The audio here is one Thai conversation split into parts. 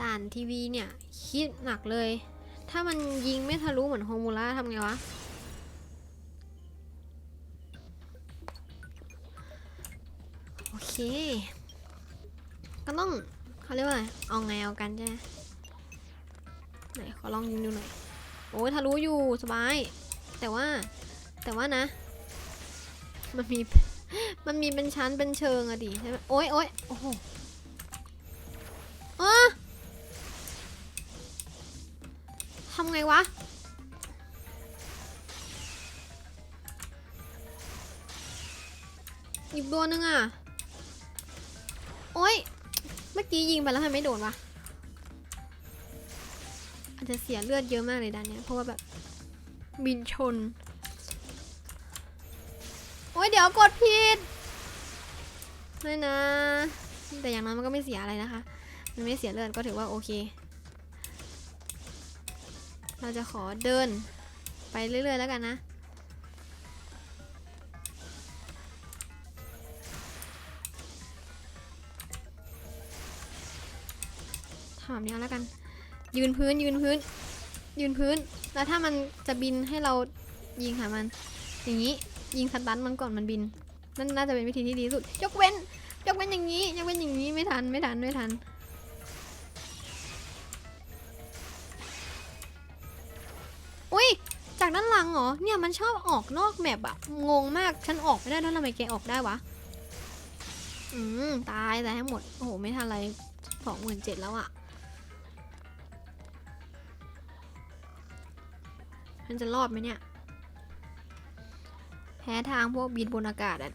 ด่านทีวีเนี่ย คิดหนักเลย ถ้ามันยิงไม่ทะลุเหมือนโฮมูล่าทำไงวะ โอเค ก็ต้องเขาเรียกว่าอะไร เอาไงเอากันใช่ไหมไหนขอลองยิงดูหน่อย โอ้ยทะลุอยู่สบาย แต่ว่าแต่ว่านะ มันมี มันมีเป็นชั้นเป็นเชิงอะดิใช่ไหมโอ๊ยโอ๊ยโอ้โห งวะ อีกตัวหนึงอะโอ๊ยเมื่อกี้ยิงไปแล้วทำไมไม่โดนวะ อาจจะเสียเลือดเยอะมากเลยด้านเนี้ย เพราะว่าแบบ บินชน โอ๊ยเดี๋ยวกดผิดไม่นะ แต่อย่างน้อยมันก็ไม่เสียอะไรนะคะ มันไม่เสียเลือดก็ถือว่าโอเค เราจะขอเดินไปเรื่อยๆแล้วกันนะ ถามนี้แล้วกัน ยืนพื้นยืนพื้น ยืนพื้น แล้วถ้ามันจะบินให้เรายิงหามัน อย่างนี้ยิงสตันมันก่อนมันบิน นั่นน่าจะเป็นวิธีที่ดีที่สุด ยกเว้น ยกเว้นอย่างนี้ ยกเว้นอย่างนี้ไม่ทันไม่ทันไม่ทัน เหรอเนี่ยมันชอบออกนอกแมปอะงงมาก ฉันออกไม่ได้แล้วทำไมแกออกได้วะ อืม ตายตายให้หมด โอ้โห ไม่ทันอะไรสองหมื่นเจ็ดแล้วอะมันจะรอดไหมเนี่ย แพ้ทางพวกบินบนอากาศอะ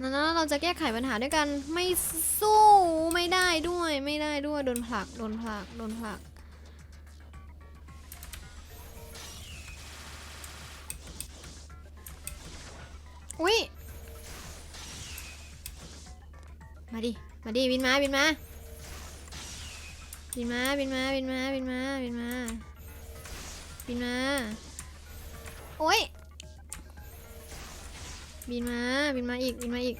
นั้นเราจะแก้ไขปัญหาด้วยกันไม่สู้ไม่ได้ด้วยไม่ได้ด้วย โดนผลัก โดนผลัก โดนผลัก อุ้ย มาดิ มาดิบินมาบินมา บินมาบินมาบินมาบินมาบินมาบินมาโอ้ย บินมาบินมาอีกบินมาอีก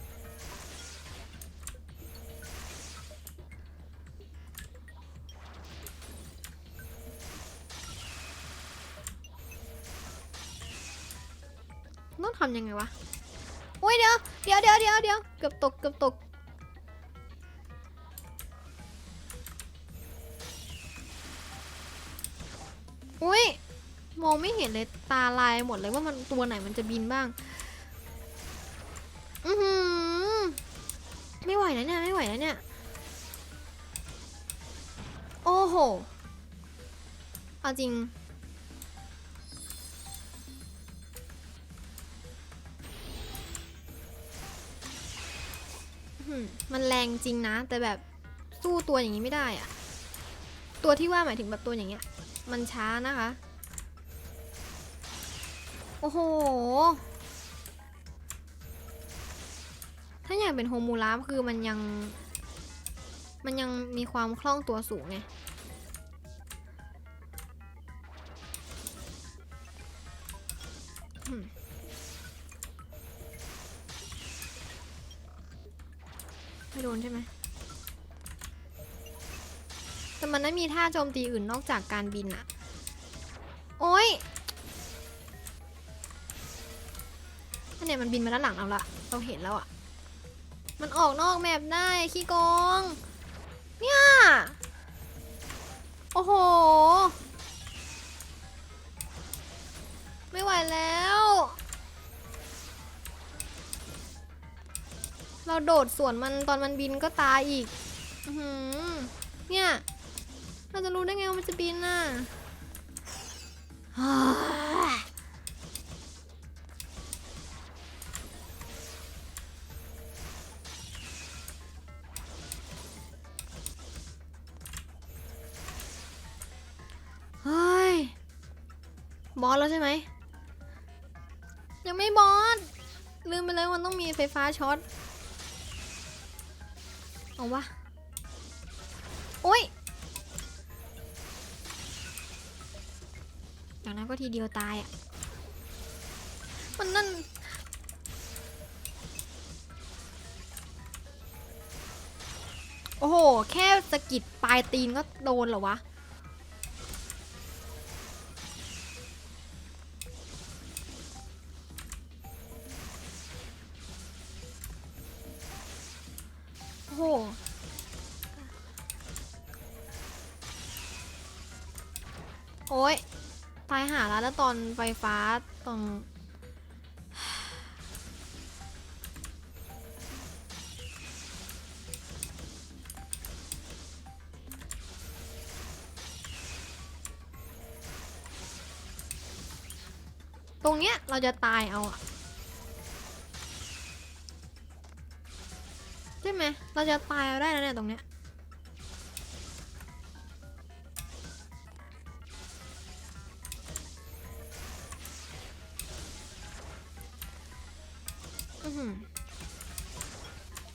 ต้องทำยังไงวะ อ้ยเดี๋ยวเดี๋ยวเดี๋ยวเดี๋ยวเดี๋ยวเกือบตกเกือบตก อุ้ยมองไม่เห็นเลยตาลายหมดเลยว่ามันตัวไหนมันจะบินบ้าง อือหือไม่ไหวแล้วเนี่ยไม่ไหวแล้วเนี่ย โอ้โห เอาจริง มันแรงจริงนะ แต่แบบสู้ตัวอย่างนี้ไม่ได้อะตัวที่ว่าหมายถึงแบบตัวอย่างเงี้ย มันช้านะคะ โอ้โห ถ้าอยากเป็นโฮมูลาฟคือมันยัง มันยังมีความคล่องตัวสูงไงอืม ไม่โดนใช่ไหมแต่มันไม่มีท่าโจมตีอื่นนอกจากการบินอะโอ้ยอันเนี่ยมันบินมาด้านหลังเราละ เราเห็นแล้วอะมันออกนอกแมปได้ขี้โกง เนี่ย โอ้โห เราโดดสวนมันตอนมันบินก็ตายอีกอือเนี่ย เราจะรู้ได้ไงว่ามันจะบินน่ะเฮ้ย บอสแล้วใช่ไหม ยังไม่บอส ลืมไปเลยว่ามันต้องมีไฟฟ้าช็อต เอาวะโอ้ยอย่างนั้นก็ทีเดียวตายอะ มันนั่น โอ้โห แค่สะกิดปลายตีนก็โดนเหรอวะ โอ้ยตายหาแล้วแล้วตอนไฟฟ้าตรงตรงเนี้ยเราจะตายเอาอะใช่ไหมเราจะตายเอาได้นะเนี่ยตรงเนี้ย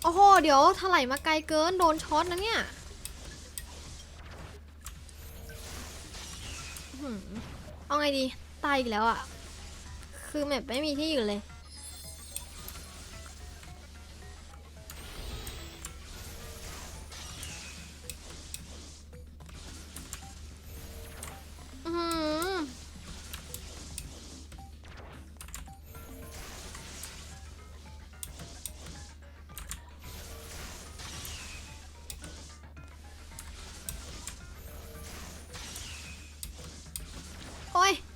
โอ้โห เดี๋ยวถลายมาไกลเกิน โดนช็อตนะเนี่ยเอาไงดี ตายอีกแล้วอะ คือแมปไม่มีที่อยู่เลย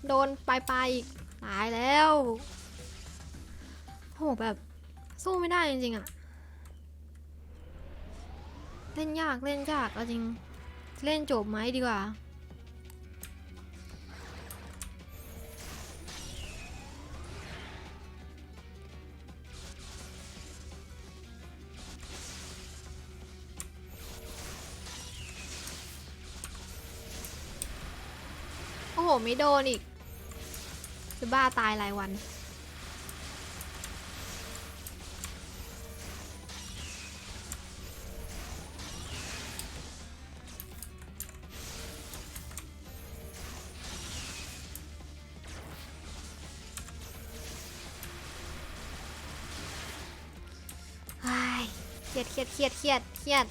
โดนปลายปลายอีกตายแล้วโหแบบสู้ไม่ได้จริงๆอะเล่นยากเล่นยากเอาจริง เล่นจบไหมดีกว่า โอ้โห ไม่โดนอีก จะบ้าตายรายวันไอ้เครียดเครียดเครียดเครียดเครียด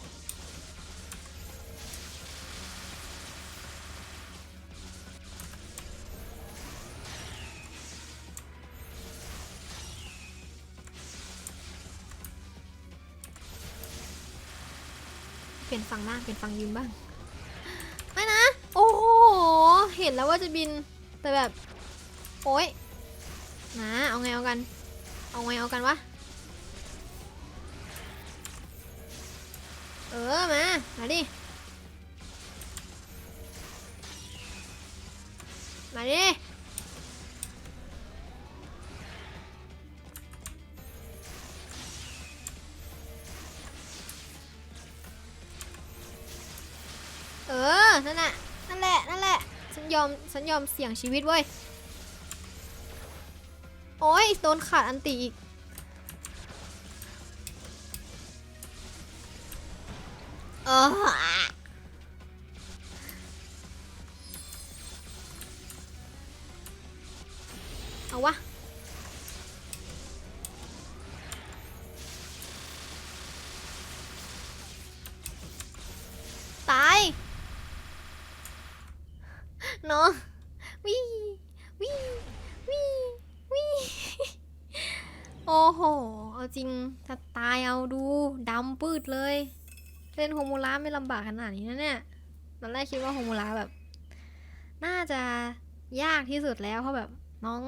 ลี่ยนฝั่งบ้างเปลี่ยนฝั่งยืนบ้างไม่นะ โอ้โห เห็นแล้วว่าจะบิน แต่แบบ โอ๊ยนะเอาไงเอากัน เอาไงเอากันวะ เออ มา มาดิ มาดิ ออนั่นแหละนั่นแหละ นั่นแหละ ฉันยอม ฉันยอมเสี่ยงชีวิตเว้ย โอ้ยโดนขาดอันตีอีก เออ น้องวิวิวิวิโอ้โห เอาจริงจะตายเอาดูดำปืดเลย เล่นโฮมูล่าไม่ลำบากขนาดนี้นะเนี่ยตอนแรกคิดว่าโฮมูล่าแบบ น่าจะยากที่สุดแล้วเพราะแบบน้อง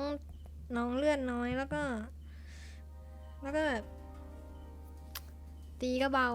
น้องเลื่อนน้อยแล้วก็ แล้วก็แบบตีก็เบา